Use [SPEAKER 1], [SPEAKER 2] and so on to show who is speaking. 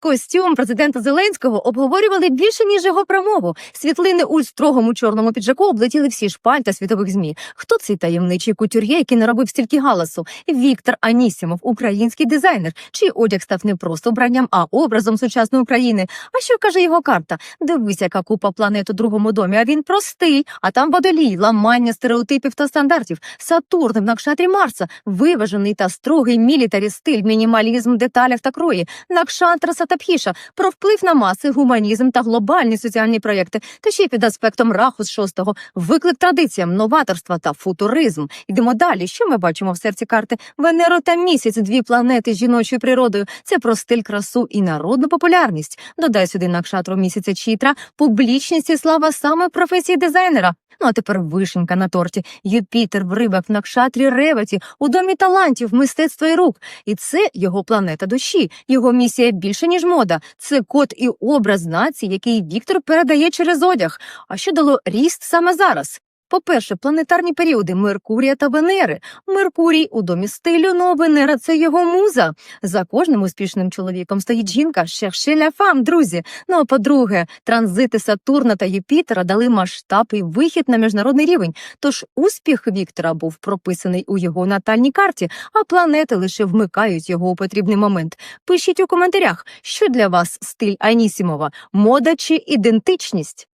[SPEAKER 1] Костюм президента Зеленського обговорювали більше ніж його промову. Світлини у строгому чорному піджаку облетіли всі шпальта світових змі. Хто цей таємничий кутюр'є, який наробив стільки галасу? Віктор Анісімов, український дизайнер, чий одяг став не просто вбранням, а образом сучасної України. А що каже його карта? Дивись, яка купа планет у другому домі. А він простий. А там водолій, ламання стереотипів та стандартів. Сатурн в накшатрі Марса, виважений та строгий мілітарі стиль, мінімалізм деталях та крої. Накшатра Сатапхіша про вплив на маси, гуманізм та глобальні соціальні проєкти. Та ще й під аспектом раху з шостого виклик традиціям, новаторства та футуризм. Йдемо далі. Що ми бачимо в серці карти? Венеру та місяць, дві планети з жіночою природою. Це про стиль, красу і народну популярність. Додай сюди накшатру місяця Чітра, публічність і слава саме професії дизайнера. Ну а тепер вишенька на торті. Юпітер в рибах в накшатрі Реваті, у домі талантів, мистецтва і рук. І це його планета душі, його місія більше, ніж мода. Це код і образ нації, який Віктор передає через одяг. А що дало ріст саме зараз? По-перше, планетарні періоди Меркурія та Венери. Меркурій у домі стилю, а Венера це його муза. За кожним успішним чоловіком стоїть жінка, cherchez la друзі. Ну а по-друге, транзити Сатурна та Юпітера дали масштаб і вихід на міжнародний рівень. Тож успіх Віктора був прописаний у його натальній карті, а планети лише вмикають його у потрібний момент. Пишіть у коментарях, що для вас стиль Анісімова, мода чи ідентичність.